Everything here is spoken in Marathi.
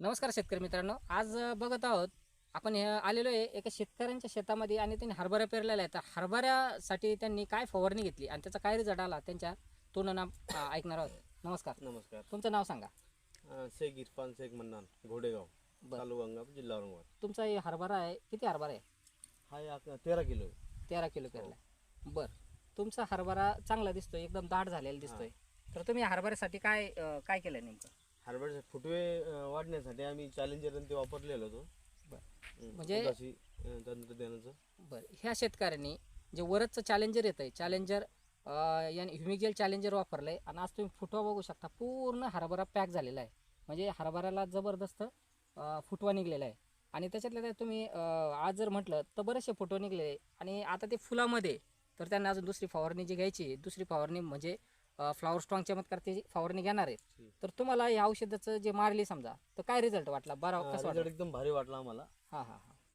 नमस्कार शेतकरी मित्रांनो. आज बघत आहोत आपण हे आलेलो आहे एका शेतकऱ्यांच्या शेतामध्ये आणि त्यांनी हरभरा पेरलेला आहे. तर हरभऱ्यासाठी त्यांनी काय फवारणी घेतली आणि त्याचा काय रिझल्ट आला त्यांच्या तोंडनं ऐकणार आहोत. नमस्कार. नमस्कार. तुमचं नाव सांगा. शेख इरफान शेख मन्नान घोडेगाव. तालुका जिल्हा औरंगाबाद. तुमचा हे हरभरा आहे किती हरभरा आहे? हा तेरा किलो तेरा किलो पेरला आहे बरं. तुमचा हरभरा चांगला दिसतोय एकदम दाट झालेला दिसतोय. तर तुम्ही हरभऱ्यासाठी काय काय केलं नेमकं? हरभऱ्याचे फुटवे अं, वाढण्यासाठी आम्ही चॅलेंजर ते वापरलेलं होतो. म्हणजे- उदासी, अं, तंत्रज्ञानाचं. बरं. ह्या शेतकऱ्यांनी जे वरचं चॅलेंजर येतं आहे चॅलेंजर याने ह्युमिगेल चॅलेंजर वापरलं आहे आणि आज तुम्ही फुटवा बघू शकता पूर्ण हरभरा पॅक झालेला आहे. म्हणजे हरभऱ्याला जबरदस्त अं, फुटवा निघलेला आहे. आणि त्याच्यातल्या त्यात तुम्ही अं, आज जर म्हटलं तर बरेचसे फुटवा निघलेले आहे आणि आता ते फुलामध्ये तर त्यांना अजून दुसरी फवारणी जी घ्यायची आहे, दुसरी फवारणी म्हणजे फ्लावर स्ट्रॉंग चमत्कार ते फवारणी घेणार आहेत तर तुम्हाला या औषधाचं जे मारली समजा तर काय रिझल्ट वाटला? बरं कसं वाटलं? एकदम भारी वाटला आम्हाला. हां हां हां.